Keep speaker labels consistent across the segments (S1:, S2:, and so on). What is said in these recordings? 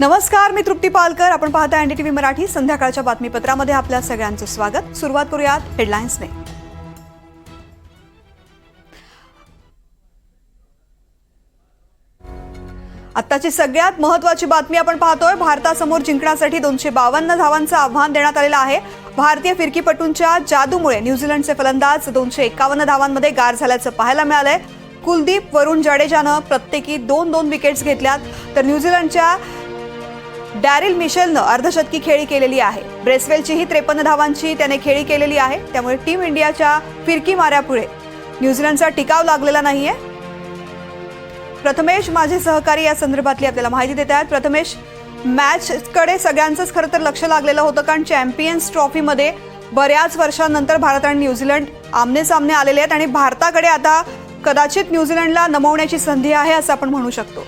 S1: नमस्कार मी तृप्ती पालकर. आपण पाहता एनडीटीव्ही मराठी. संध्याकाळच्या बातमीपत्रामध्ये आपल्या सगळ्यांचं स्वागत. सुरुवात करूयात हेडलाईन्सने आत्ताची सगळ्यात महत्वाची बातमी आपण पाहतोय. भारतासमोर जिंकण्यासाठी दोनशे बावन्न धावांचं आव्हान देण्यात आलेलं आहे. भारतीय फिरकीपटूंच्या जादूमुळे न्यूझीलंडचे फलंदाज दोनशे एकावन्न धावांमध्ये गार झाल्याचं पाहायला मिळालंय. कुलदीप वरुण जाडेजानं प्रत्येकी दोन दोन विकेट्स घेतल्यात. तर न्यूझीलंडच्या डॅरिल मिशेलनं अर्धशतकी खेळी केलेली आहे. ब्रेसवेलचीही त्रेपन्न धावांची त्याने खेळी केलेली आहे. त्यामुळे टीम इंडियाच्या फिरकी माऱ्यापुढे. न्यूझीलंडचा टिकाव लागलेला नाहीये. प्रथमेश माझे सहकारी या संदर्भातली आपल्याला माहिती देत आहेत. प्रथमेश मॅचकडे सगळ्यांचंच खरं तर लक्ष लागलेलं होतं कारण चॅम्पियन्स ट्रॉफीमध्ये बऱ्याच वर्षांनंतर भारत आणि न्यूझीलंड आमने सामने आलेले आहेत आणि भारताकडे आता कदाचित न्यूझीलंडला नमवण्याची संधी आहे असं आपण म्हणू शकतो.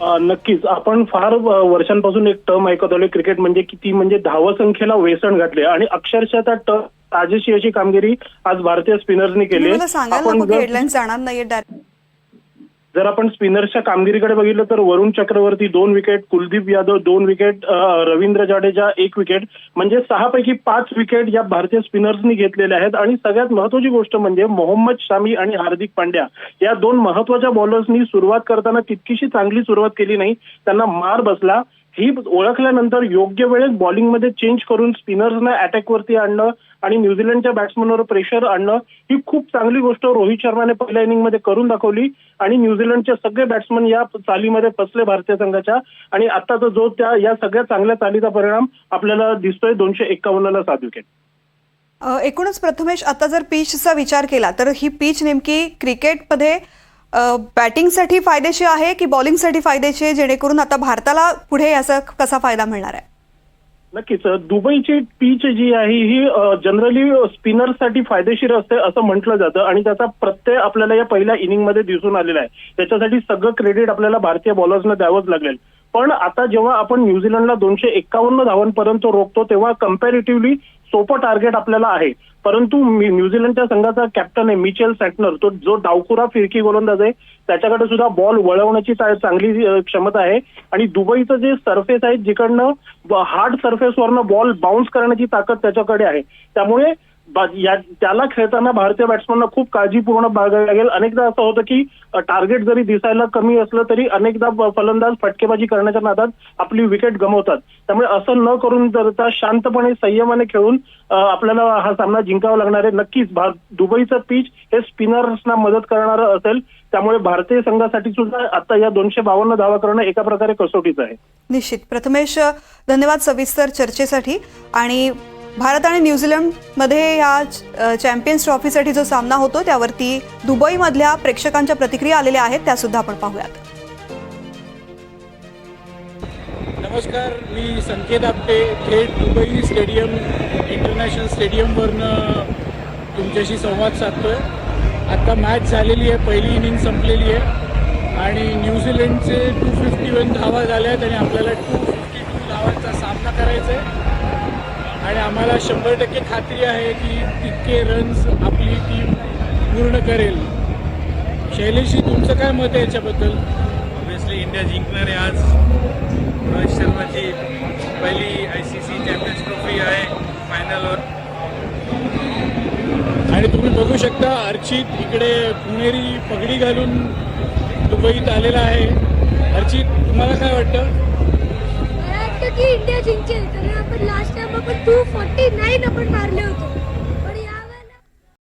S2: नक्कीच. आपण फार वर्षांपासून एक टर्म ऐकत आलोय. क्रिकेट म्हणजे किती म्हणजे धावसंख्येला वेसण घातले आणि अक्षरशः त्या टर्म ताजेशी अशी कामगिरी आज भारतीय स्पिनर्सनी केली आपण
S1: जाणार डायरेक्ट
S2: जर आपण स्पिनर्सच्या कामगिरीकडे बघितलं तर वरुण चक्रवर्ती दोन विकेट कुलदीप यादव दोन विकेट रवींद्र जाडेजा एक विकेट म्हणजे सहापैकी पाच विकेट या भारतीय स्पिनर्सनी घेतलेल्या आहेत. आणि सगळ्यात महत्वाची गोष्ट म्हणजे मोहम्मद शामी आणि हार्दिक पांड्या या दोन महत्त्वाच्या बॉलर्सनी सुरुवात करताना तितकीशी चांगली सुरुवात केली नाही. त्यांना मार बसला. ही ओळखल्यानंतर योग्य वेळेत बॉलिंगमध्ये चेंज करून स्पिनर्सना अटॅकवरती आणणं आणि न्यूझीलंडच्या बॅट्समनवर प्रेशर आणणं ही खूप चांगली गोष्ट रोहित शर्माने पहिल्या इनिंगमध्ये करून दाखवली. आणि न्यूझीलंडचे सगळे बॅट्समन या चालीमध्ये फसले भारतीय संघाच्या. आणि आताचा जो त्या या सगळ्या चांगल्या चालीचा परिणाम आपल्याला दिसतोय दोनशे एक्कावन्नला सात विकेट
S1: एकूणच प्रथमेश आता जर पिचचा विचार केला तर ही पिच नेमकी क्रिकेटमध्ये बॅटिंगसाठी फायदेशीर आहे की बॉलिंगसाठी फायदेशीर जेणेकरून आता भारताला पुढे याचा कसा फायदा मिळणार आहे?
S2: नक्कीच. दुबईची पीच जी आहे ही जनरली स्पिनरसाठी फायदेशीर असते असं म्हटलं जातं आणि त्याचा प्रत्यय आपल्याला या पहिल्या इनिंगमध्ये दिसून आलेला आहे. त्याच्यासाठी सगळं क्रेडिट आपल्याला भारतीय बॉलर्सना द्यावंच लागेल. पण आता जेव्हा आपण न्यूझीलंडला दोनशे एक्कावन्न धावांपर्यंत रोखतो तेव्हा कम्पॅरेटिव्हली सोपं टार्गेट आपल्याला आहे. परंतु न्यूझीलंडच्या संघाचा कॅप्टन आहे मिचेल सॅटनर तो जो डावखुरा फिरकी गोलंदाज आहे त्याच्याकडे सुद्धा बॉल वळवण्याची चांगली क्षमता आहे. आणि दुबईचं जे सरफेस आहे जिकडनं हार्ड सरफेसवरनं बॉल बाउन्स करण्याची ताकद त्याच्याकडे आहे. त्यामुळे या त्याला खेळताना भारतीय बॅट्समनना खूप काळजीपूर्ण बाळगावी लागेल. अनेकदा असं होतं की टार्गेट जरी दिसायला कमी असलं तरी अनेकदा फलंदाज फटकेबाजी करण्याच्या नादात आपली विकेट गमवतात. त्यामुळे असं न करून जर त्या शांतपणे संयमाने खेळून आपल्याला हा सामना जिंकावा लागणार आहे. नक्कीच भार- दुबईचं पिच हे स्पिनर्सना मदत करणारं असेल. त्यामुळे भारतीय संघासाठी सुद्धा आता या दोनशे बावन्न धावा करणं एका प्रकारे कसोटीचं आहे.
S1: निश्चित. प्रथमेश धन्यवाद सविस्तर चर्चेसाठी आणि भारत आणि न्यूझीलंडमध्ये या चॅम्पियन्स ट्रॉफीसाठी जो सामना होतो त्यावरती दुबईमधल्या प्रेक्षकांच्या प्रतिक्रिया आलेल्या आहेत त्यासुद्धा आपण पाहूयात.
S3: नमस्कार मी संकेत आपटे थेट दुबई स्टेडियम इंटरनॅशनल स्टेडियमवरनं तुमच्याशी संवाद साधतोय. आत्ता मॅच झालेली आहे पहिली इनिंग संपलेली आहे आणि न्यूझीलंडचे टू फिफ्टी वन धावा झाल्या आहेत आणि आपल्याला टू फिफ्टी टू धावांचा सामना करायचा आहे. आणि आम्हाला शंभर टक्के खात्री आहे की तितके रन्स आपली टीम पूर्ण करेल. शैलेशी तुमचं काय मत आहे याच्याबद्दल?
S4: ऑब्विसली इंडिया जिंकणार आहे आज रोहित शर्माची पहिली I C C champions trophy आहे फायनलवर
S3: आणि तुम्ही बघू शकता अर्चित इकडे पुणेरी पगडी घालून दुबईत आलेला आहे. अर्चित तुम्हाला काय वाटतं?
S5: की इंडिया जिंकेल. कारण आपण लास्ट टाइम आपण टू फॉर्टी नाईन आपण मारले होतो.